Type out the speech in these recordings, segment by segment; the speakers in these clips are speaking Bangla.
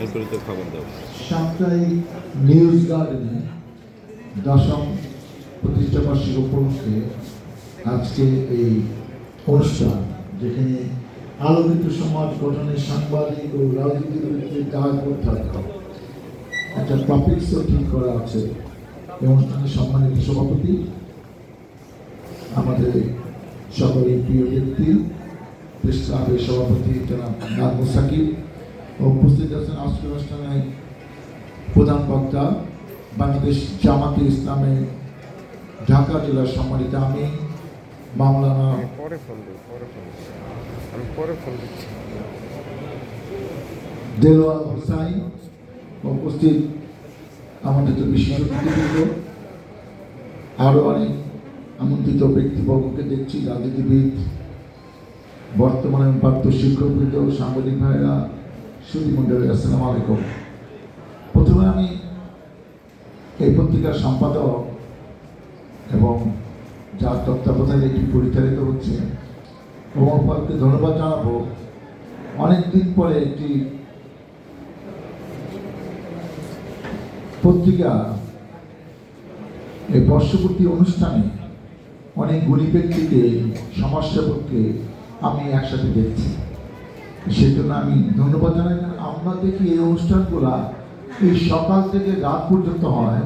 এরপরে তো খবর সাপ্তাহিক নিউজ গার্ডেনে দশম প্রতিষ্ঠা উপলক্ষে আজকে এই অনুষ্ঠান, যেখানে আলোকিত সমাজ গঠনে সাংবাদিক ও রাজনীতিবিদদের কাজ করতে একটা টপিক্সও ঠিক করা আছে এই অনুষ্ঠানে সম্মানিত সভাপতি, আমাদের সকলের প্রিয় ব্যক্তি সভাপতি জনাব নাজমুল সাকিব উপস্থিত আছেন আজকের অনুষ্ঠানে প্রধান বক্তা বাংলাদেশ জামাতে ইসলামের ঢাকা জেলার সম্মানিত আমি মামলানা পরে ফোন পরে ফোন আমি পরে ফোন দিচ্ছি। দেলোয়ার হোসাইন উপস্থিত আমাদের তো বিশেষ আরও অনেক আমন্ত্রিত ব্যক্তিবর্গকে দেখছি রাজনীতিবিদ বর্তমানে প্রাপ্ত শিক্ষকবৃন্দ সাংবাদিক ভাইরা সুদী মন্ডলী আসসালামু আলাইকুম। প্রথমে আমি এই পত্রিকার সম্পাদক এবং যার তত্ত্বাবধানে এটি পরিচালিত হচ্ছে, ওমর ধন্যবাদ জানাব। অনেকদিন পরে একটি পত্রিকা এই বর্ষপূর্তি অনুষ্ঠানে অনেক গুণী ব্যক্তিকে, সমাজসেবককে আমি একসাথে দেখছি। সেজন্য আমি ধন্যবাদ জানাই। আমরা দেখি এই অনুষ্ঠানগুলা এই সকাল থেকে রাত পর্যন্ত হয়।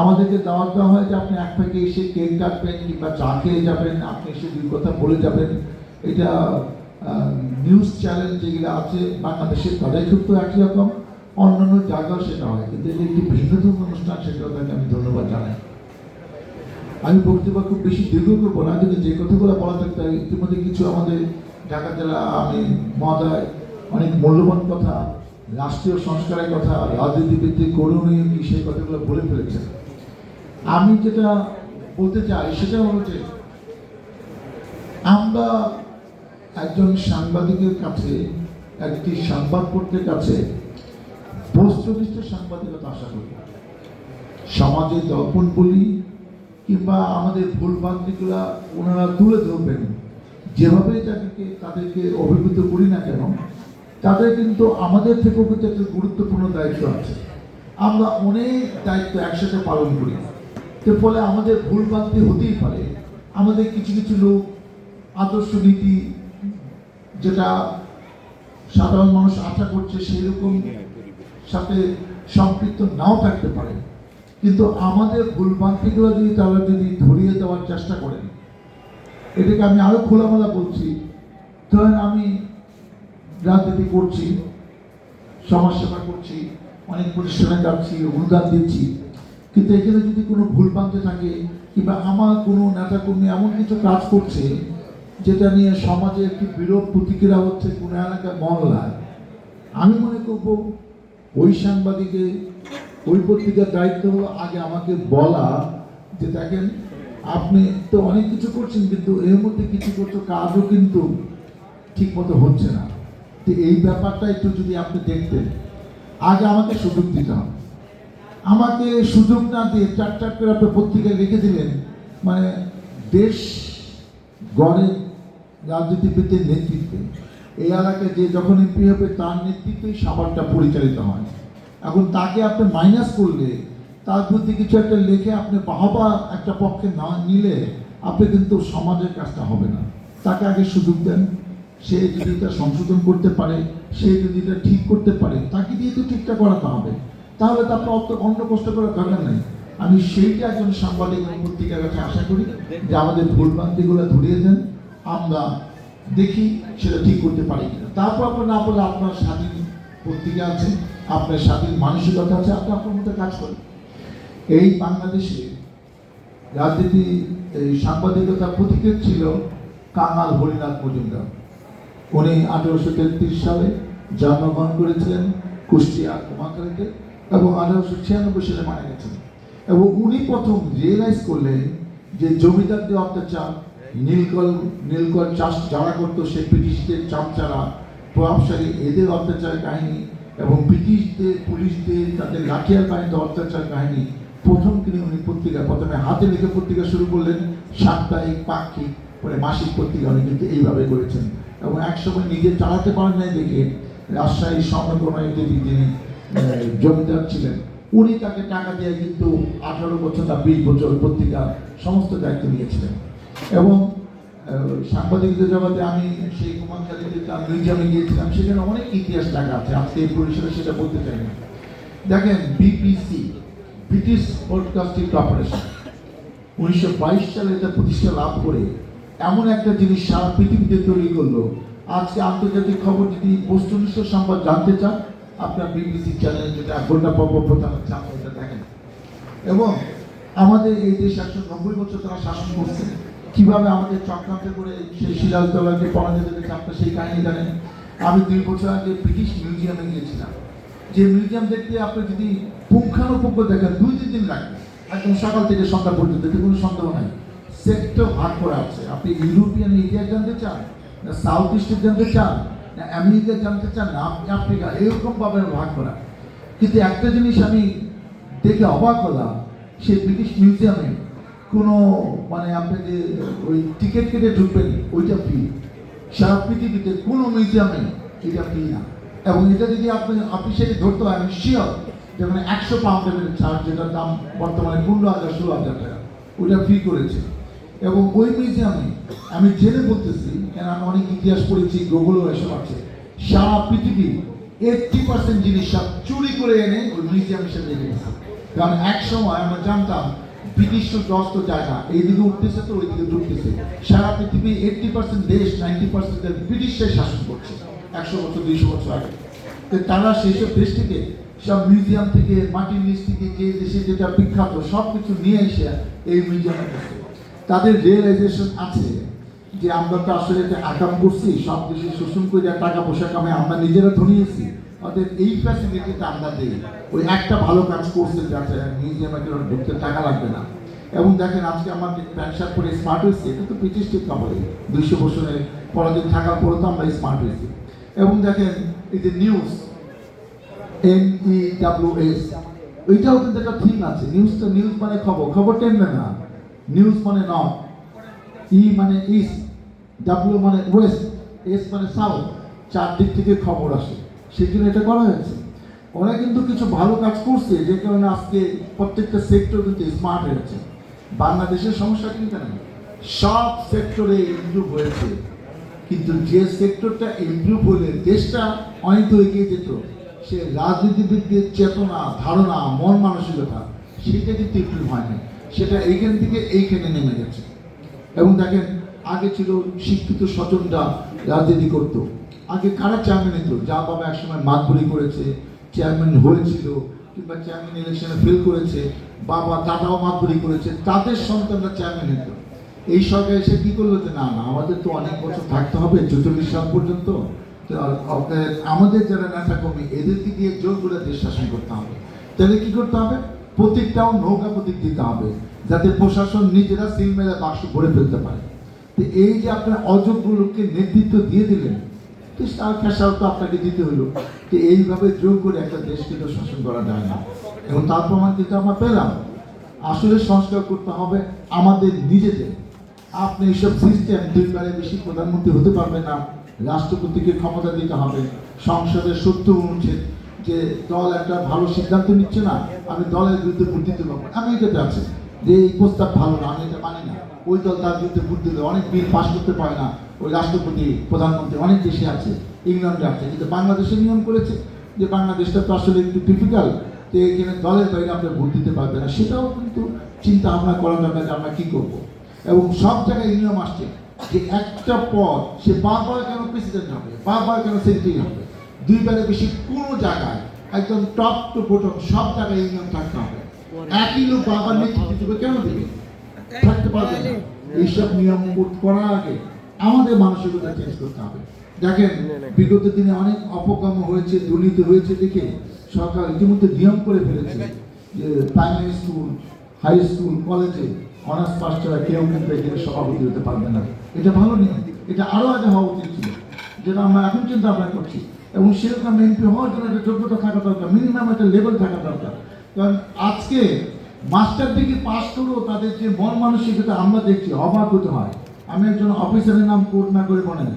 আমাদেরকে দাওয়াত দেওয়া হয় যে আপনি এক প্যাকে এসে কেক কাটবেন কিংবা চা খেয়ে যাবেন, আপনি এসে দুই কথা বলে যাবেন। এটা নিউজ চ্যানেল যেগুলো আছে, বাংলাদেশের তাদের ক্ষেত্রেও একই রকম। অন্যান্য জায়গাও সেটা হয়, কিন্তু এটা একটি ভিন্নতম অনুষ্ঠান সেটাও তাকে আমি ধন্যবাদ জানাই। আমি বক্তব্য খুব বেশি দীর্ঘ করব না, কিন্তু যে কথাগুলো বলা থাকতে ইতিমধ্যে কিছু আমাদের ঢাকা জেলা আমি মহোদয়, অনেক মূল্যবান কথা, রাষ্ট্রীয় সংস্কারের কথা রাজনীতিভিত্তিক করণীয় কি সেই কথাগুলো বলে ফেলেছেন। আমি যেটা বলতে চাই, সেটা হলো যে, আমরা একজন সাংবাদিকের কাছে, একটি সংবাদপত্রের কাছে বস্তুনিষ্ঠ সাংবাদিকতা আশা করি। সমাজে দর্পণ বলি কিংবা আমাদের ভুল ভুলভ্রান্তিগুলা ওনারা তুলে ধরবেন। যেভাবে তাদেরকে তাদেরকে অভিভূত করি না কেন, তাদের কিন্তু আমাদের থেকেও কিন্তু একটা গুরুত্বপূর্ণ দায়িত্ব আছে। আমরা অনেক দায়িত্ব একসাথে পালন করি। তো ফলে আমাদের ভুলভ্রান্তি হতেই পারে। আমাদের কিছু কিছু লোক আদর্শ নীতি, যেটা সাধারণ মানুষ আশা করছে সেই রকম সাথে সম্পৃক্ত নাও থাকতে পারে। কিন্তু আমাদের ভুলভ্রান্তিগুলো যদি তারা যদি ধরিয়ে দেওয়ার চেষ্টা করেন এটাকে আমি আরও খোলামেলা বলছি। ধরেন আমি রাজনীতি করছি, সমাজসেবা করছি, অনেক প্রতিষ্ঠানে যাচ্ছি, অনুদান দিচ্ছি। কিন্তু এখানে যদি কোনো ভুল ভুলভ্রান্তি থাকে কিংবা আমার কোনো নেতাকর্মী এমন কিছু কাজ করছে, যেটা নিয়ে সমাজে একটি বিরূপ প্রতিক্রিয়া হচ্ছে কোনো এলাকায় মহল্লায়, আমি মনে করব ওই সাংবাদিকে ওই পত্রিকার দায়িত্ব হলো আগে আমাকে বলা যে দেখেন আপনি তো অনেক কিছু করছেন, কিন্তু এর মধ্যে কিছু করছ কাজও কিন্তু ঠিক মতো হচ্ছে না। তো এই ব্যাপারটা একটু যদি আপনি দেখতেন আগে আমাকে সুযোগ দিতে হবে। আমাকে সুযোগ না দিয়ে চার চার করে আপনি পত্রিকায় রেখে দিলেন মানে দেশ গড়ে রাজনীতিবিদদের নেতৃত্বে। এই এলাকায় যে যখন এমপি হবে, তার নেতৃত্বেই সাবারটা পরিচালিত হয়। এখন তাকে আপনি মাইনাস করলে তার প্রতি কিছু একটা লেখে আপনি বাহবা একটা পক্ষে না নিলে আপনি কিন্তু সমাজের কাজটা হবে না। তাকে আগে সুযোগ দেন। সে যদি এটা সংশোধন করতে পারে, সে যদি এটা ঠিক করতে পারে, তাকে দিয়ে তো ঠিকঠাক করাতে হবে। তাহলে তো আপনার অত অন্য কষ্ট করার দরকার নেই। আমি সেইটা একজন সাংবাদিক এবং পত্রিকার কাছে আশা করি যে আমাদের ভুলভ্রান্তিগুলো ধরিয়ে দেন। আমরা দেখি সেটা ঠিক করতে পারি কিনা। তারপর আপনার না বলে আপনার স্বাধীন পত্রিকা আছে, আপনার স্বাধীন মানসিকতা আছে, আপনি আপনার মধ্যে কাজ করেন। এই বাংলাদেশে রাজনীতি, এই সাংবাদিকতা প্রতীকের ছিল কাঙাল হরিনাথ মজুমদার। উনি আঠারোশো তেত্রিশ সালে জন্মগ্রহণ করেছিলেন কুষ্টিয়া কুমাখালীতে এবং আঠারোশো ছিয়ানব্বই সালে মারা গেছেন। এবং উনি প্রথম রিয়েলাইজ করলেন যে জমিদারদের অত্যাচার, নীলকল নীলকল চাষ যারা করতো সে ব্রিটিশদের চামচারা, প্রভাবশালী এদের অত্যাচার কাহিনী এবং ব্রিটিশদের, পুলিশদের, তাদের লাঠিয়ার বাহিনীতে অত্যাচার কাহিনী প্রথম তিনি উনি পত্রিকা, প্রথমে হাতে লিখে পত্রিকা শুরু করলেন, সাপ্তাহিক, পাক্ষিক, পরে মাসিক পত্রিকা উনি কিন্তু এইভাবে করেছেন। এবং একসময় নিজে চালাতে পারেন নাই দেখে রাজশাহী দেবী তিনি জমিদার ছিলেন, উনি তাকে টাকা দিয়ে কিন্তু আঠারো বছর না বিশ বছর পত্রিকা সমস্ত দায়িত্ব নিয়েছিলেন। এবং সাংবাদিকদের জগতে আমি সেই কুমারখালীতে তার মিউজিয়ামে গিয়েছিলাম, সেখানে অনেক ইতিহাস টাকা আছে, আজকে এই পরিসরে সেটা বলতে চাই না। দেখেন, বিপিসি ব্রিটিশ ব্রডকাস্টিং কর্পোরেশন উনিশশো বাইশ সালে এটা প্রতিষ্ঠা লাভ করে এমন একটা জিনিস সারা পৃথিবীতে তৈরি করল। আজকে আন্তর্জাতিক খবর যদি বস্তুনিষ্ঠ সংবাদ জানতে চান, আপনার বিবিসি চ্যানেল যেটা ঘণ্টা পর্ব প্রধান হচ্ছে, আপনি এটা দেখেন। এবং আমাদের এই দেশ একশো নব্বই বছর তারা শাসন করছে। কীভাবে আমাদের চক্রান্ত করে সেই সিরাজদৌলাকে পরাজিত করেছে, আপনার সেই কাহিনী জানেন। আমি দুই বছর আগে ব্রিটিশ মিউজিয়ামে গিয়েছিলাম। যে মিউজিয়াম দেখতে আপনি যদি পুঙ্খানুপুঙ্খ দেখেন, দুই তিন দিন লাগবে একদম সকাল থেকে সন্ধ্যা পর্যন্ত, এতে কোনো সন্দেহ নাই। সেক্টর ভাগ করা আছে। আপনি ইউরোপিয়ান ইতিহাস জানতে চান, না সাউথ ইস্টের জানতে চান, না আমেরিকা জানতে চান, না আফ্রিকা, এরকম ভাবে ভাগ করা। কিন্তু একটা জিনিস আমি দেখে অবাক হলাম, সেই ব্রিটিশ মিউজিয়ামে কোনো মানে আপনি যে ওই টিকিট কেটে ঢুকবেন, ওইটা ফ্রি সারা পৃথিবীতে কোনো মিউজিয়ামে এটা ফ্রি না। এবং এটা যদি আপনি অফিসিয়ালি ধরতে হয় আমি শিওর যেমন একশো পাউন্ডের চার্জ যেটার দাম বর্তমানে পনেরো হাজার, ষোলো হাজার টাকা, ওটা ফ্রি করেছে। এবং ওই মিউজিয়ামে আমি জেনে বলতেছি, কেন আমি অনেক ইতিহাস পড়েছি গুগলও এসব আছে, সারা পৃথিবী এইটটি পার্সেন্ট জিনিস সব চুরি করে এনে ওই মিউজিয়াম হিসেবে রেখে গেছে কারণ এক সময় আমরা জানতাম, ব্রিটিশ দস্ত জায়গা এইদিকে উঠতেছে তো ওইদিকে ঢুকতেছে। সারা পৃথিবী এইটটি পার্সেন্ট দেশ নাইনটি পার্সেন্ট ব্রিটিশরাই শাসন করছে। একশো বছর, দুইশো বছর আগে। তারা দেশ থেকে সব মিউজিয়াম থেকে, মাটির নিচ থেকে, যে দেশে যেটা বিখ্যাত সব কিছু নিয়ে এসে এই মিউজিয়ামে তাদের রিয়েলাইজেশন আছে যে আমরা তো আসলে এটা আকাম করছি, সব দেশে শোষণ করে যা টাকা পয়সা কামে আমরা নিজেরা ধরিয়েছি অতএব এই ফ্যাসিলিটিটা আমরা দিই। ওই একটা ভালো কাজ করছে যাতে মিউজিয়ামে ঢুকতে টাকা লাগবে না। এবং দেখেন, আজকে আমার প্যান্ট শার্ট পরে স্মার্ট হয়েছে, এটা তো প্রতিষ্ঠিত কাপড়ে। দুইশো বছরের পরাদিন থাকার পরে তো আমরা স্মার্ট হয়েছি। এবং দেখেন এই যে news N E W S ওইটাও কিন্তু একটা থিম আছে। নিউজ তো নিউজ মানে খবর খবর টেনবে না। নিউজ মানে নর্থ ই মানে ইস্ট ডাব্লিউ মানে ওয়েস্ট এস মানে সাউথ চারদিক থেকে খবর আসে। সেই জন্য এটা করা হয়েছে। ওরা কিন্তু কিছু ভালো কাজ করছে, যে কারণে আজকে প্রত্যেকটা সেক্টর কিন্তু স্মার্ট হয়েছে। বাংলাদেশের সমস্যা কিন্তু নেই সব সেক্টরে ইমপ্রুভ হয়েছে। কিন্তু যে সেক্টরটা ইমপ্রুভ হলে দেশটা অনেক এগিয়ে যেত, সে রাজনীতিবিদদের চেতনা, ধারণা, মন মানসিকতা, সেটা কিন্তু ইমপ্রুভ হয়নি সেটা এইখান থেকে এইখানে নেমে গেছে। এবং দেখেন, আগে ছিল শিক্ষিত স্বজনরা রাজনীতি করতো। আগে কারা চেয়ারম্যান হতো? যা বাবা একসময় মাতবরি করেছে চেয়ারম্যান হয়েছিল, কিংবা চেয়ারম্যান ইলেকশনে ফেল করেছে, বাবা, দাদাও মাতবরি করেছে, তাদের সন্তানরা চেয়ারম্যান হতো। এই সরকার এসে কি করল যে, না না, আমাদের তো অনেক বছর থাকতে হবে, চৌচল্লিশ সাল পর্যন্ত। তো আমাদের যারা নেতা কর্মী এদেরকে দিয়ে জোর করে দেশ শাসন করতে হবে। তাহলে কি করতে হবে? প্রত্যেকটাও নৌকা প্রতীক দিতে হবে, যাতে প্রশাসন নিজেরা সিল মেলে বাক্স ভরে ফেলতে পারে। তো এই যে আপনার অযোগ্য লোককে নেতৃত্ব দিয়ে দিলেন, তো তার খেসাও তো আপনাকে দিতে হলো তো এইভাবে জোর করে একটা দেশকে তো শাসন করা যায় না। এবং তার প্রমাণ কিন্তু আমরা পেলাম। আসলে সংস্কার করতে হবে আমাদের নিজেদের। আপনি এইসব সিস্টেম দুইবারে বেশি প্রধানমন্ত্রী হতে পারবেন না। রাষ্ট্রপতিকে ক্ষমতা দিতে হবে। সংসদের সত্য অনুচ্ছেদ যে দল একটা ভালো সিদ্ধান্ত নিচ্ছে না, আমি দলের বিরুদ্ধে ভোট দিতে পারব আমি এটাতে আছে যে এই প্রস্তাব ভালো না, আমি এটা মানি না। ওই দল তার বিরুদ্ধে ভোট দিলে অনেক বিল পাস করতে পারে না। ওই রাষ্ট্রপতি, প্রধানমন্ত্রী অনেক দেশে আছে, ইংল্যান্ডে আছে। কিন্তু বাংলাদেশে নিয়ম করেছে যে বাংলাদেশটা তো আসলে একটু ডিফিকাল্ট যে এখানে দলের বাইরে আমরা ভোট দিতে পারবে না। সেটাও কিন্তু চিন্তা ভাবনা করা দরকার যে আমরা কী করব। এবং সব জায়গায় নিয়ম আসছে। যে একটা পদ, সে বারবার কেন প্রেসিডেন্ট হবে? বারবার কেন সেক্রেটারি হবে? দুই দুইবারে বেশি কোনো জায়গায়, একদম টপ টু বটম সব জায়গায় নিয়ম থাকতে হবে। একই লোক বাবার নেতৃত্ব কেন দেবে? থাকতে পারবে না। এইসব নিয়ম করার আগে আমাদের মানসিকতা চেঞ্জ করতে হবে। দেখেন, বিগত দিনে অনেক অপকর্ম হয়েছে, দুর্নীতি হয়েছে দেখে সরকার ইতিমধ্যে নিয়ম করে ফেলেছে যে প্রাইমারি স্কুল হাই স্কুল কলেজে অনার্স পাস ছাড়া কেউ কিন্তু এখানে সভাপতি হতে পারবে না। এটা ভালো নিয়ম। এটা আরও আগে হওয়া উচিত ছিল, যেটা আমরা এখন চিন্তা ভাবনা করছি। এবং সেরকম এমপি হওয়ার জন্য একটা যোগ্যতা থাকা দরকার মিনিমাম একটা লেভেল থাকা দরকার। কারণ আজকে মাস্টার ডিগ্রি পাস করেও তাদের যে মন মানসিকতা আমরা দেখছি, অবাক হতে হয়। আমি একজন অফিসারের নাম কোর্ট না করে নেই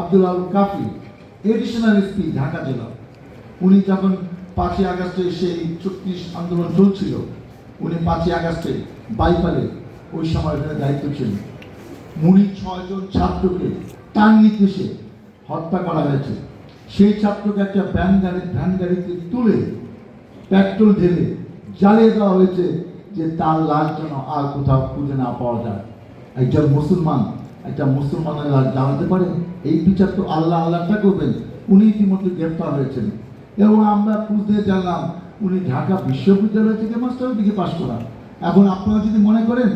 আব্দুল আল কাফি এডিশনাল এসপি ঢাকা জেলা। উনি যখন পাঁচই আগস্টে সেই চব্বিশ আন্দোলন চলছিল, উনি পাঁচই আগস্টে বাইপালে ওই সময় ওখানে দায়িত্ব ছিল। মুড়ি ছয়জন ছাত্রকে তার নির্দেশে হত্যা করা হয়েছে। সেই ছাত্রকে একটা ভ্যান গাড়ি, ভ্যান গাড়িতে তুলে পেট্রোল ঢেলে জ্বালিয়ে দেওয়া হয়েছে যে তার লাশ যেন আর কোথাও খুঁজে না পাওয়া যায়। একজন মুসলমান, একটা মুসলমানের লাশ জ্বালাতে পারে, এই বিচার তো আল্লাহ আল্লাহটা করবেন, উনি ইতিমধ্যে গ্রেপ্তার হয়েছেন। এবং আমরা খুঁজতে জানলাম, উনি ঢাকা বিশ্ববিদ্যালয় থেকে মাস্টার দিকে পাশ করা এখন আপনারা যদি মনে করেন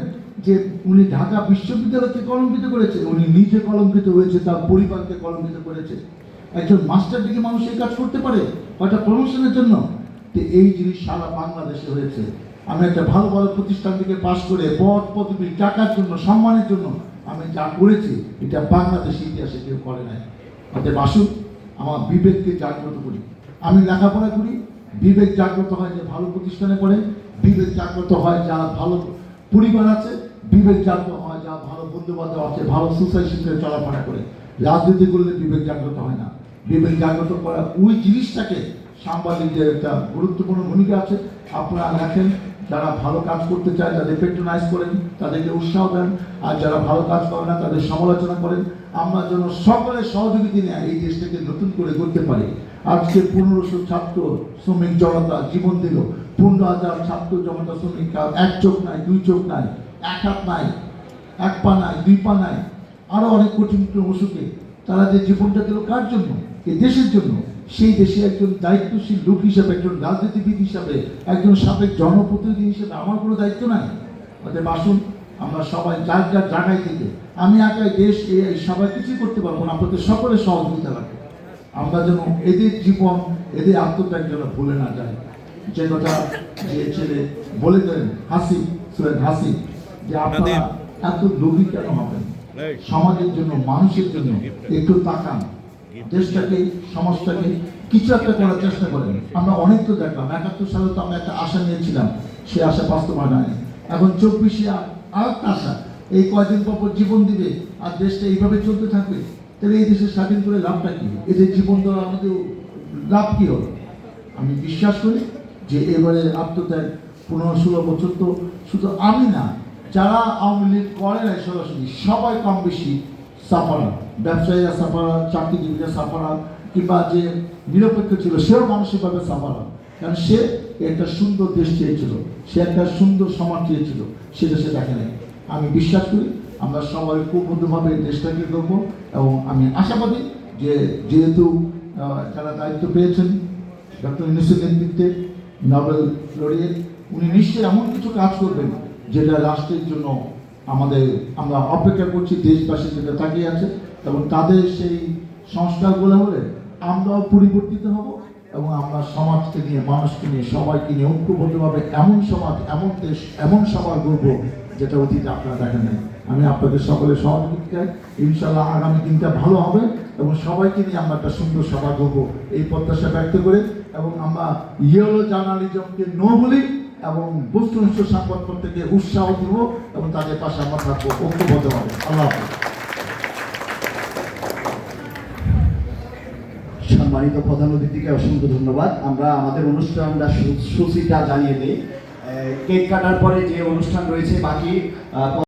যে উনি ঢাকা বিশ্ববিদ্যালয়কে কলঙ্কিত করেছে উনি নিজে কলঙ্কিত হয়েছে, তার পরিবারকে কলঙ্কিত করেছে। একজন মাস্টার ডিগ্রি মানুষ এই কাজ করতে পারে একটা প্রমোশনের জন্য? তো এই জিনিস সারা বাংলাদেশে হয়েছে। আমি একটা ভালো ভালো প্রতিষ্ঠান থেকে পাশ করে পদ, পদবি, টাকার জন্য, সম্মানের জন্য আমি যা করেছি, এটা বাংলাদেশ ইতিহাসে কেউ করে নাই। অতএব আসুন, আমার বিবেককে জাগ্রত করি। আমি লেখাপড়া করি, বিবেক জাগ্রত হয় যে ভালো প্রতিষ্ঠানে পড়ে, বিবেক জাগ্রত হয় যারা ভালো পরিবার আছে বিবেক জাগ্রত হয়, যা ভালো বন্ধু বান্ধব আছে ভালো সোসাইটির সাথে চলাফেরা করে। রাজনীতি করলে বিবেক জাগ্রত হয় না। বিবেক জাগ্রত করা ওই জিনিসটাকে সাংবাদিকদের একটা গুরুত্বপূর্ণ ভূমিকা আছে। আপনারা দেখেন, যারা ভালো কাজ করতে চায়, তাদের পেট্রোনাইজ করেন, তাদেরকে উৎসাহ দেন। আর যারা ভালো কাজ করে না, তাদের সমালোচনা করেন। আমরা যেন সকলের সহযোগিতা নিয়ে এই দেশটাকে নতুন করে করতে পারি। আজকে পনেরোশো ছাত্র শ্রমিক জনতা জীবন দিল। পনেরো হাজার ছাত্র জনতা শ্রমিক, এক চোখ নাই, দুই চোখ নাই। এক হাত নাই, এক পা নাই, দুই পা নাই, আরও অনেক কঠিন কঠিন অসুখে। তারা যে জীবনটা দিল কার জন্য? এই দেশের জন্য। সেই দেশে একজন দায়িত্বশীল লোক হিসাবে, একজন রাজনীতিবিদ হিসাবে, একজন সাবেক জনপ্রতিনিধি হিসাবে আমার কোনো দায়িত্ব নাই। অতএব আসুন, আমরা সবাই যার যার জায়গায় থেকে, আমি একাই দেশ সবাই কিছুই করতে পারব না, আপনাদের সকলের সহযোগিতা লাগবে। আমরা যেন এদের জীবন, এদের আত্মত্যাগ যেন ভুলে না যায় যে কথা যে ছেলে বলে দেন হাসি সুরেন হাসি। যে আপনারা এত লোভী কেন হবেন? সমাজের জন্য মানুষের জন্য একটু তাকান। দেশটাকে সমাজটাকে কিছু একটা করার চেষ্টা করেন। আমরা অনেক তো দেখলাম একাত্তর সালে তো আমরা একটা আশা নিয়েছিলাম সে আশা বাস্তবায়ন হয়নি। এখন চব্বিশে আর একটা আশা এই কয়দিন পর পর জীবন দিবে আর দেশটা এইভাবে চলতে থাকবে তাহলে এই দেশে স্বাধীন করে লাভটা কি? এদের জীবন দেওয়া আমাদের লাভ কি হলো আমি বিশ্বাস করি যে এবারে আত্মত্যাগ পনেরো ষোলো বছর তো শুধু আমি না যারা আওয়ামী লীগ করে নাই সরাসরি, সবাই কম বেশি সাফারা। ব্যবসায়ীরা সাফারা, চাকরিজীবীরা সাফারা, কিংবা যে নিরপেক্ষ ছিল, সেও মানসিকভাবে সাফারা। কারণ সে একটা সুন্দর দেশ চেয়েছিল, সে একটা সুন্দর সমাজ চেয়েছিল সেটা সে দেখে নাই। আমি বিশ্বাস করি, আমরা সবাই খুব বন্ধুভাবে দেশটাকে করব এবং আমি আশাবাদী যে যেহেতু যারা দায়িত্ব পেয়েছেন, ডক্টর ইউনুসের নেতৃত্বে নোবেল লড়িয়ে, উনি নিশ্চয়ই এমন কিছু কাজ করবেন যেটা রাষ্ট্রের জন্য আমাদের, আমরা অপেক্ষা করছি দেশবাসী যেটা তাকিয়ে আছে এবং তাদের সেই সংস্কারগুলো হলে আমরাও পরিবর্তিত হব এবং আমরা সমাজকে নিয়ে, মানুষকে নিয়ে, সবাইকে নিয়ে ঐক্যবদ্ধভাবে এমন সমাজ, এমন দেশ, এমন সমাজ গড়ব যেটা অতীতে আপনারা দেখেন নাই। আমি আপনাদের সকলের সহযোগিতায় ইনশাল্লাহ আগামী দিনটা ভালো হবে এবং সবাইকে নিয়ে আমরা একটা সুন্দর সভা করব। এই প্রত্যাশা ব্যক্ত করে এবং আমরা ইয়েলো জার্নালিজমকে নো বলি। এবং বস্তুনিষ্ঠ সংবাদপত্রকে উৎসাহ দিব এবং তাদের পাশে আমরা থাকব। ঐক্যবদ্ধ হবে আল্লাহ সম্মানিত প্রধান অতিথিকে অসংখ্য ধন্যবাদ। আমরা আমাদের অনুষ্ঠানটা সুচিটা জানিয়ে দিই। কেক কাটার পরে যে অনুষ্ঠান রয়েছে বাকি